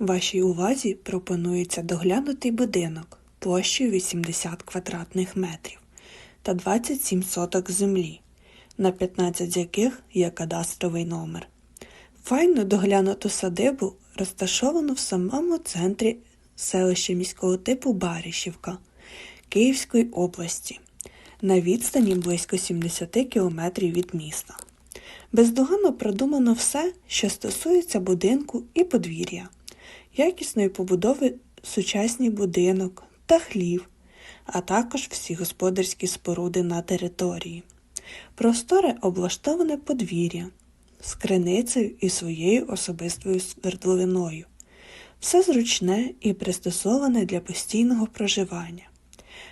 Вашій увазі пропонується доглянутий будинок площею 80 квадратних метрів та 27 соток землі, на 15 з яких є кадастровий номер. Файно доглянуту садибу розташовано в самому центрі селища міського типу Барішівка Київської області на відстані близько 70 кілометрів від міста. Бездоганно продумано все, що стосується будинку і подвір'я, якісної побудови сучасний будинок та хлів, а також всі господарські споруди на території. Просторе облаштоване подвір'я з криницею і своєю особистою свердловиною. Все зручне і пристосоване для постійного проживання.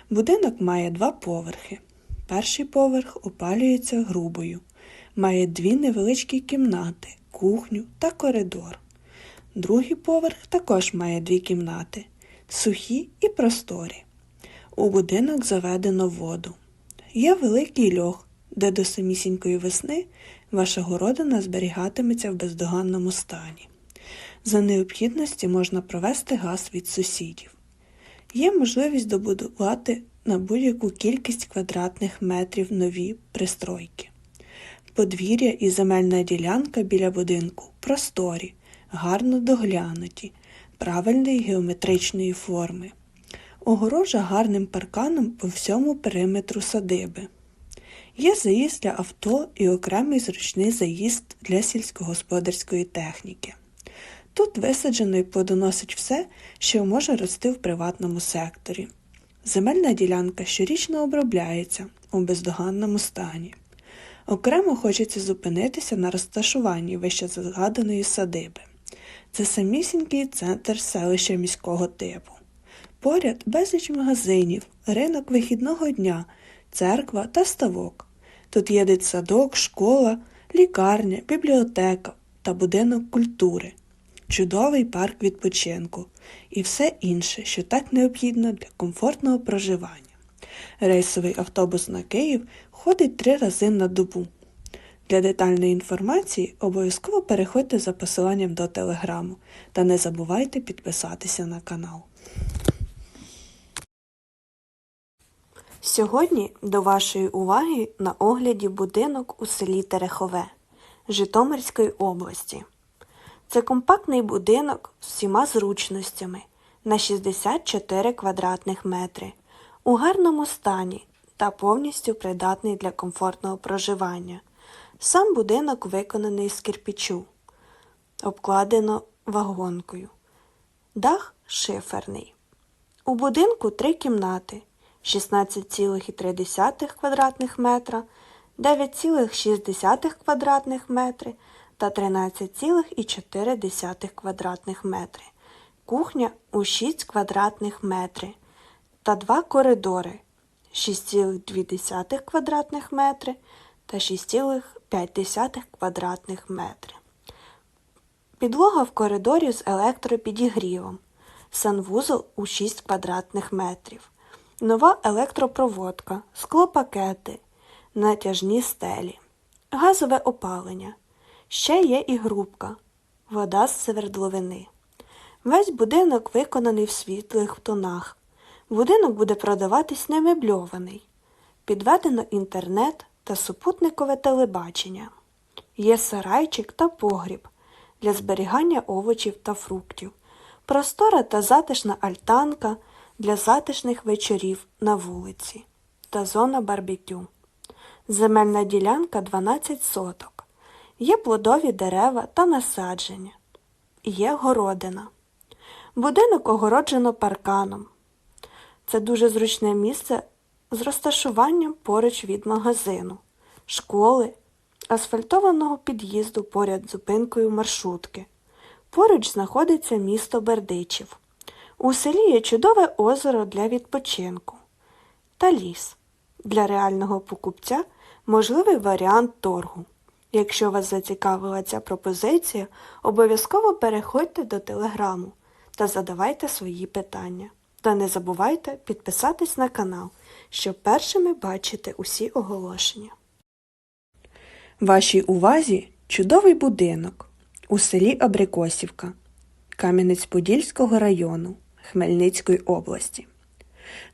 Будинок має два поверхи. Перший поверх опалюється грубою, має дві невеличкі кімнати, кухню та коридор. Другий поверх також має дві кімнати, сухі і просторі. У будинок заведено воду. Є великий льох, де до самісінької весни ваша городина зберігатиметься в бездоганному стані. За необхідності можна провести газ від сусідів. Є можливість добудувати на будь-яку кількість квадратних метрів нові пристройки. Подвір'я і земельна ділянка біля будинку просторі, гарно доглянуті, правильної геометричної форми. Огорожа гарним парканом по всьому периметру садиби. Є заїзд для авто і окремий зручний заїзд для сільськогосподарської техніки. Тут висаджено і плодоносить все, що може рости в приватному секторі. Земельна ділянка щорічно обробляється у бездоганному стані. Окремо хочеться зупинитися на розташуванні вище згаданої садиби. Це самісінький центр селища міського типу. Поряд безліч магазинів, ринок вихідного дня, церква та ставок. Тут є дитсадок, школа, лікарня, бібліотека та будинок культури, чудовий парк відпочинку і все інше, що так необхідно для комфортного проживання. Рейсовий автобус на Київ ходить три рази на добу. Для детальної інформації обов'язково переходьте за посиланням до телеграму та не забувайте підписатися на канал. Сьогодні до вашої уваги на огляді будинок у селі Терехове Житомирської області. Це компактний будинок з всіма зручностями на 64 квадратних метри у гарному стані та повністю придатний для комфортного проживання. Сам будинок виконаний з кирпічу, обкладено вагонкою. Дах шиферний. У будинку три кімнати 16,3 квадратних метра, 9,6 квадратних метри та 13,4 квадратних метри. Кухня у 6 квадратних метри та два коридори 6,2 квадратних метри та 6,5 квадратних метри. Підлога в коридорі з електропідігрівом. Санвузол у 6 квадратних метрів. Нова електропроводка, склопакети, натяжні стелі, газове опалення. Ще є і грубка, вода з свердловини. Весь будинок виконаний в світлих тонах. Будинок буде продаватись немебльований. Підведено інтернет та супутникове телебачення. Є сарайчик та погріб для зберігання овочів та фруктів, простора та затишна альтанка для затишних вечорів на вулиці та зона барбекю. Земельна ділянка 12 соток. Є плодові дерева та насадження. Є городина. Будинок огороджено парканом. Це дуже зручне місце з розташуванням поруч від магазину, школи, асфальтованого під'їзду поряд зупинкою маршрутки. Поруч знаходиться місто Бердичів. У селі є чудове озеро для відпочинку та ліс. Для реального покупця можливий варіант торгу. Якщо вас зацікавила ця пропозиція, обов'язково переходьте до телеграму та задавайте свої питання. Та не забувайте підписатись на канал, щоб першими бачити усі оголошення. Вашій увазі чудовий будинок у селі Абрикосівка Кам'янець-Подільського району Хмельницької області.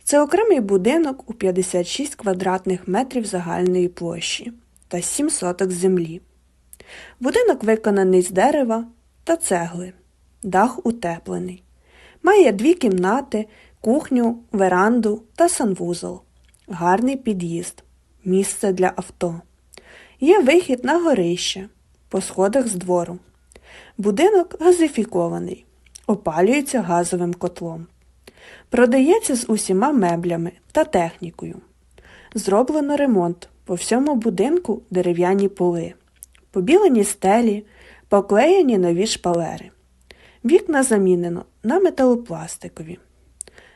Це окремий будинок у 56 квадратних метрів загальної площі та 7 соток землі. Будинок виконаний з дерева та цегли, дах утеплений. Має дві кімнати, кухню, веранду та санвузол, гарний під'їзд, місце для авто. Є вихід на горище по сходах з двору. Будинок газифікований, опалюється газовим котлом. Продається з усіма меблями та технікою. Зроблено ремонт по всьому будинку дерев'яні поли, побілені стелі, поклеєні нові шпалери. Вікна замінено на металопластикові.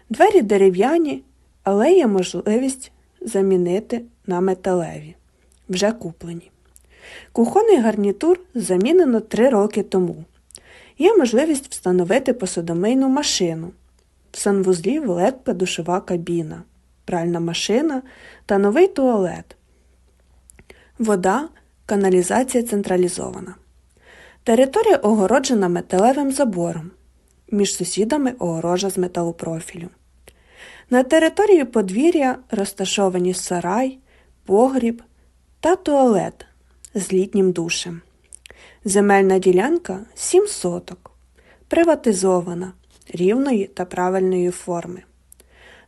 Двері дерев'яні, але є можливість замінити на металеві, вже куплені. Кухонний гарнітур замінено 3 роки тому. Є можливість встановити посудомийну машину. В санвузлі велика душова кабіна, пральна машина та новий туалет. Вода, каналізація централізована. Територія огороджена металевим забором. Між сусідами огорожа з металопрофілю. На території подвір'я розташовані сарай, погріб та туалет з літнім душем. Земельна ділянка 7 соток, приватизована, рівної та правильної форми.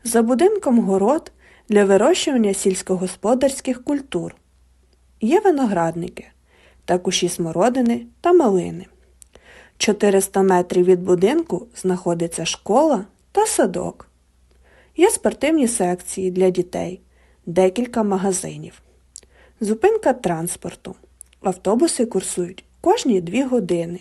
За будинком город для вирощування сільськогосподарських культур. Є виноградники та кущі смородини та малини. 400 метрів від будинку знаходиться школа та садок. Є спортивні секції для дітей, декілька магазинів. Зупинка транспорту. Автобуси курсують кожні 2 години.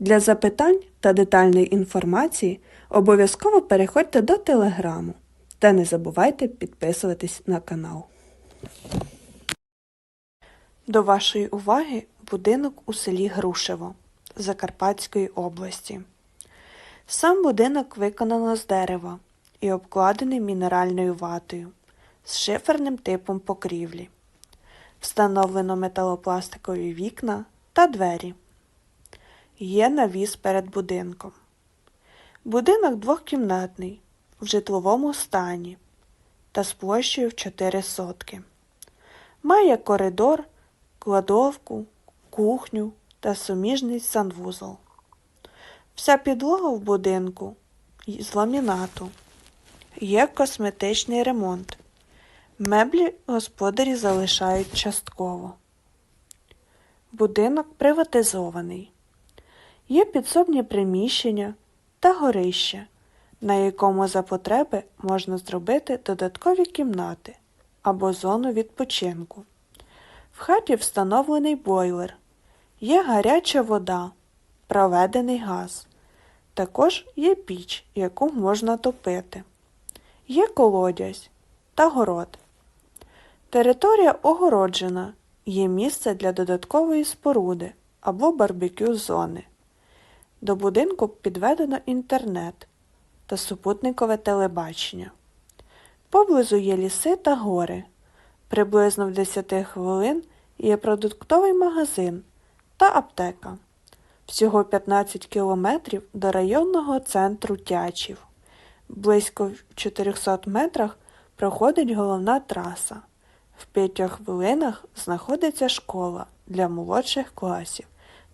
Для запитань та детальної інформації обов'язково переходьте до телеграму та не забувайте підписуватись на канал. До вашої уваги будинок у селі Грушево Закарпатської області. Сам будинок виконано з дерева і обкладений мінеральною ватою з шиферним типом покрівлі. Встановлено металопластикові вікна та двері. Є навіс перед будинком. Будинок двохкімнатний в житловому стані та з площею в 4 сотки. Має коридор, кладовку, кухню та суміжний санвузол. Вся підлога в будинку з ламінату. Є косметичний ремонт. Меблі господарі залишають частково. Будинок приватизований. Є підсобні приміщення та горище, на якому за потреби можна зробити додаткові кімнати або зону відпочинку. В хаті встановлений бойлер, є гаряча вода, проведений газ. Також є піч, яку можна топити. Є колодязь та город. Територія огороджена, є місце для додаткової споруди або барбекю зони. До будинку підведено інтернет та супутникове телебачення. Поблизу є ліси та гори. Приблизно в 10 хвилин є продуктовий магазин та аптека. Всього 15 кілометрів до районного центру Тячів. Близько в 400 метрах проходить головна траса. В 5 хвилинах знаходиться школа для молодших класів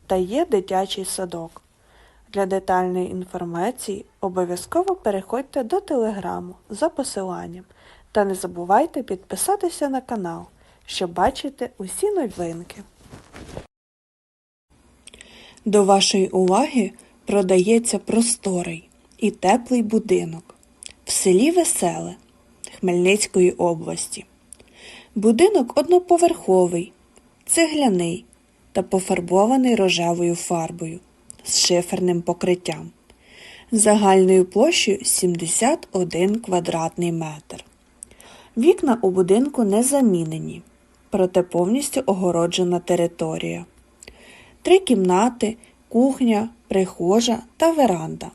та є дитячий садок. Для детальної інформації обов'язково переходьте до телеграму за посиланням та не забувайте підписатися на канал, щоб бачити усі новинки. До вашої уваги продається просторий і теплий будинок в селі Веселе Хмельницької області. Будинок одноповерховий, цегляний та пофарбований рожевою фарбою з шиферним покриттям. Загальною площею 71 квадратний метр. Вікна у будинку не замінені, проте повністю огороджена територія. Три кімнати, кухня, прихожа та веранда.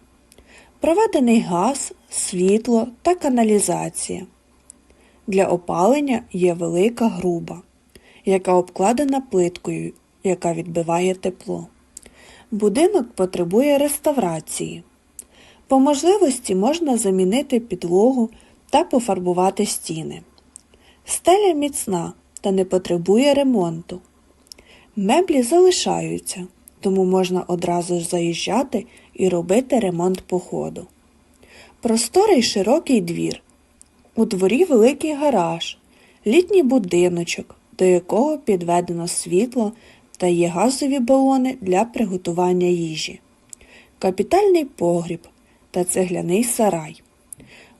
Проведений газ, світло та каналізація. Для опалення є велика груба, яка обкладена плиткою, яка відбиває тепло. Будинок потребує реставрації. По можливості можна замінити підлогу та пофарбувати стіни. Стеля міцна та не потребує ремонту. Меблі залишаються, тому можна одразу заїжджати і робити ремонт по ходу. Просторий широкий двір. У дворі великий гараж, літній будиночок, до якого підведено світло та є газові балони для приготування їжі, капітальний погріб та цегляний сарай.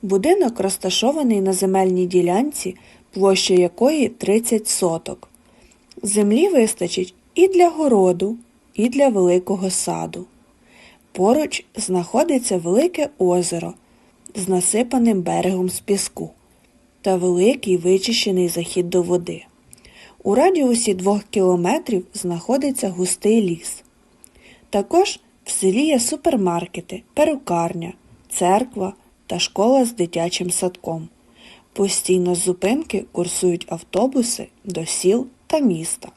Будинок розташований на земельній ділянці, площа якої 30 соток. Землі вистачить і для городу, і для великого саду. Поруч знаходиться велике озеро з насипаним берегом з піску та великий вичищений захід до води. У радіусі двох кілометрів знаходиться густий ліс. Також в селі є супермаркети, перукарня, церква та школа з дитячим садком. Постійно з зупинки курсують автобуси до сіл та міста.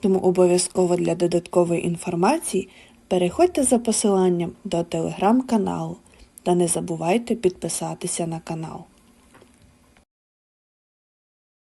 Тому обов'язково для додаткової інформації переходьте за посиланням до телеграм-каналу та не забувайте підписатися на канал.